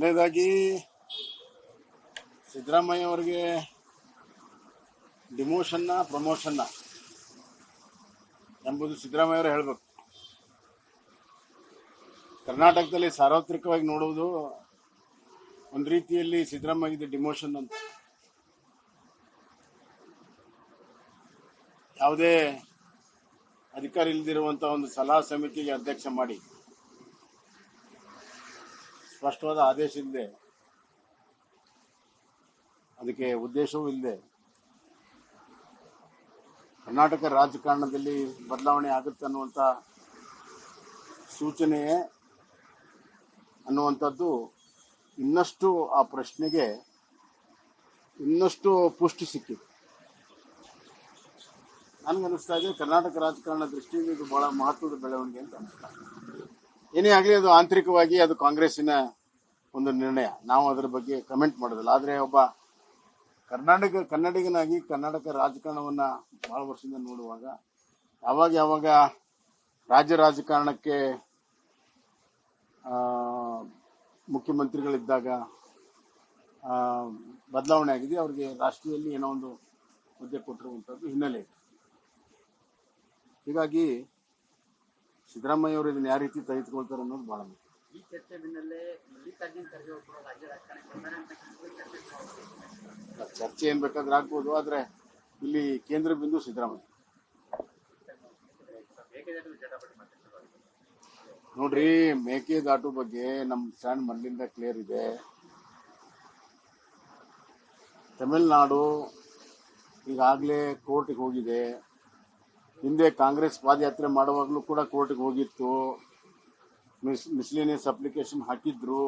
ಮೊದಲನೇದಾಗಿ ಸಿದ್ದರಾಮಯ್ಯ ಅವರಿಗೆ ಡಿಮೋಷನ್ನ ಪ್ರಮೋಷನ್ನ ಎಂಬುದು ಸಿದ್ದರಾಮಯ್ಯ ಅವರು ಹೇಳಬೇಕು. ಕರ್ನಾಟಕದಲ್ಲಿ ಸಾರ್ವತ್ರಿಕವಾಗಿ ನೋಡುವುದು ಒಂದು ರೀತಿಯಲ್ಲಿ ಸಿದ್ದರಾಮಯ್ಯದ ಡಿಮೋಷನ್ ಅಂತ. ಯಾವುದೇ ಅಧಿಕಾರ ಇಲ್ಲದಿರುವಂಥ ಒಂದು ಸಲಹಾ ಸಮಿತಿಗೆ ಅಧ್ಯಕ್ಷ ಮಾಡಿ ಸ್ಪಷ್ಟವಾದ ಆದೇಶ ಇಲ್ಲದೆ, ಅದಕ್ಕೆ ಉದ್ದೇಶವೂ ಇಲ್ಲದೆ, ಕರ್ನಾಟಕ ರಾಜಕಾರಣದಲ್ಲಿ ಬದಲಾವಣೆ ಆಗುತ್ತೆ ಅನ್ನುವಂಥ ಸೂಚನೆಯೇ ಅನ್ನುವಂಥದ್ದು ಇನ್ನಷ್ಟು ಆ ಪ್ರಶ್ನೆಗೆ ಇನ್ನಷ್ಟು ಪುಷ್ಟಿ ಸಿಕ್ಕಿದೆ ನನಗನ್ನಿಸ್ತಾ ಇದೆ ಕರ್ನಾಟಕ ರಾಜಕಾರಣ ದೃಷ್ಟಿಯಿಂದ ಇದು ಬಹಳ ಮಹತ್ವದ ಬೆಳವಣಿಗೆ ಅಂತ ಅನಿಸ್ತಾ. ಏನೇ ಆಗಲಿ ಅದು ಆಂತರಿಕವಾಗಿ ಅದು ಕಾಂಗ್ರೆಸ್ಸಿನ ಒಂದು ನಿರ್ಣಯ. ನಾವು ಅದರ ಬಗ್ಗೆ ಕಮೆಂಟ್ ಮಾಡೋದಿಲ್ಲ. ಆದರೆ ಒಬ್ಬ ಕರ್ನಾಟಕ, ಕನ್ನಡಿಗನಾಗಿ ಕರ್ನಾಟಕ ರಾಜಕಾರಣವನ್ನು ಭಾಳ ವರ್ಷದಿಂದ ನೋಡುವಾಗ ಯಾವಾಗ ಯಾವಾಗ ರಾಜ್ಯ ರಾಜಕಾರಣಕ್ಕೆ ಮುಖ್ಯಮಂತ್ರಿಗಳಿದ್ದಾಗ ಬದಲಾವಣೆ ಆಗಿದೆ. ಅವರಿಗೆ ರಾಷ್ಟ್ರೀಯಲ್ಲಿ ಏನೋ ಒಂದು ಹುದ್ದೆ ಕೊಟ್ಟಿರುವಂಥದ್ದು ಹಿನ್ನೆಲೆ. ಹೀಗಾಗಿ ಸಿದ್ದರಾಮಯ್ಯ ಅವರು ಇದನ್ನ ಯಾವ ರೀತಿ ತೆಗೆದುಕೊಳ್ತಾರೆ ಅನ್ನೋದು ಬಹಳ ಮುಖ್ಯ. ಈ ಚರ್ಚೆ ಬೆನ್ನಲ್ಲೇ ಮಲ್ಲಿಕಾರ್ಜುನ್ ಖರ್ಗೆ ಅವರು ಕೂಡ ರಾಜ್ಯ ರಾಜಕಾರಣಕ್ಕೆ ಬರ್ತಾರೆ ಅಂತ ಚರ್ಚೆ ಏನ್ ಬೇಕಾದ್ರೆ ಆಗ್ಬೋದು ಆದ್ರೆ ಇಲ್ಲಿ ಕೇಂದ್ರ ಬಿಂದು ಸಿದ್ದರಾಮಯ್ಯ. ನೋಡ್ರಿ ಮೇಕೆದಾಟು ಬಗ್ಗೆ ನಮ್ಮ ಸ್ಟ್ಯಾಂಡ್ ಮೊದಲಿಂದ ಕ್ಲಿಯರ್ ಇದೆ. ತಮಿಳುನಾಡು ಈಗಾಗಲೇ ಕೋರ್ಟಿಗೆ ಹೋಗಿದೆ. ಹಿಂದೆ ಕಾಂಗ್ರೆಸ್ ಪಾದಯಾತ್ರೆ ಮಾಡುವಾಗಲೂ ಕೂಡ ಕೋರ್ಟ್ಗೆ ಹೋಗಿತ್ತು. ಮಿಸ್ ಮಿಸ್ಲೇನಿಯಸ್ ಅಪ್ಲಿಕೇಶನ್ ಹಾಕಿದ್ರು.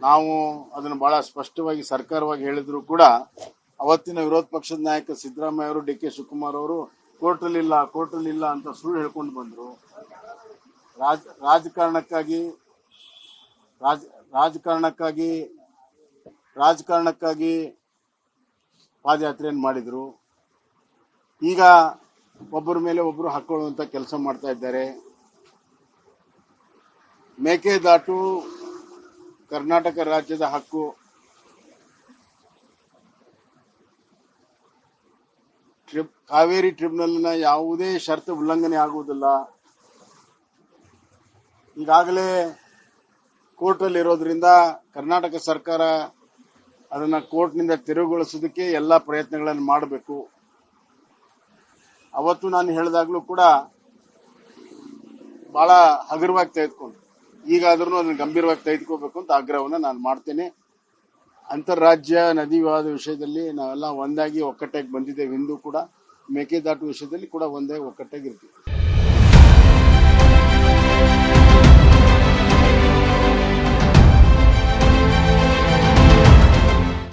ನಾವು ಅದನ್ನು ಬಹಳ ಸ್ಪಷ್ಟವಾಗಿ, ಸರ್ಕಾರವಾಗಿ ಹೇಳಿದ್ರು ಕೂಡ ಅವತ್ತಿನ ವಿರೋಧ ಪಕ್ಷದ ನಾಯಕ ಸಿದ್ದರಾಮಯ್ಯ ಅವರು ಡಿ ಕೆ ಶಿವಕುಮಾರ್ ಅವರು ಕೋರ್ಟಲ್ಲಿ ಇಲ್ಲ ಕೋರ್ಟಲ್ಲಿ ಇಲ್ಲ ಅಂತ ಸುಳ್ಳು ಹೇಳ್ಕೊಂಡು ಬಂದರು. ರಾಜ, ರಾಜಕಾರಣಕ್ಕಾಗಿ ರಾಜ, ರಾಜಕಾರಣಕ್ಕಾಗಿ ರಾಜಕಾರಣಕ್ಕಾಗಿ ಪಾದಯಾತ್ರೆಯನ್ನು ಮಾಡಿದರು. ಈಗ ಒಬ್ಬರ ಮೇಲೆ ಒಬ್ಬರು ಹಾಕೊಳ್ಳುವಂತ ಕೆಲಸ ಮಾಡ್ತಾ ಇದ್ದಾರೆ. ಮೇಕೆದಾಟು ಕರ್ನಾಟಕ ರಾಜ್ಯದ ಹಕ್ಕು. ಟ್ರಿಪ್, ಕಾವೇರಿ ಟ್ರಿಬ್ಯುನಲ್ನ ಯಾವುದೇ ಷರತ್ತು ಉಲ್ಲಂಘನೆ ಆಗುವುದಿಲ್ಲ. ಈಗಾಗಲೇ ಕೋರ್ಟಲ್ಲಿ ಇರೋದ್ರಿಂದ ಕರ್ನಾಟಕ ಸರ್ಕಾರ ಅದನ್ನ ಕೋರ್ಟ್ನಿಂದ ತೆರವುಗೊಳಿಸೋದಕ್ಕೆ ಎಲ್ಲ ಪ್ರಯತ್ನಗಳನ್ನು ಮಾಡಬೇಕು. ಅವತ್ತು ನಾನು ಹೇಳಿದಾಗ್ಲೂ ಕೂಡ ಬಹಳ ಹಗುರವಾಗಿ ತೆಗೆದುಕೊಂಡು. ಈಗಾದ್ರೂ ಅದನ್ನು ಗಂಭೀರವಾಗಿ ತೆಗೆದುಕೋಬೇಕು ಅಂತ ಆಗ್ರಹವನ್ನು ನಾನು ಮಾಡ್ತೇನೆ. ಅಂತಾರಾಜ್ಯ ನದಿ ವಿವಾದ ವಿಷಯದಲ್ಲಿ ನಾವೆಲ್ಲ ಒಂದಾಗಿ ಒಕ್ಕಟ್ಟಾಗಿ ಬಂದಿದ್ದೇವೆ. ಇಂದು ಕೂಡ ಮೇಕೆದಾಟು ವಿಷಯದಲ್ಲಿ ಕೂಡ ಒಂದೇ ಒಕ್ಕಟ್ಟಾಗಿ ಇರ್ತೀವಿ.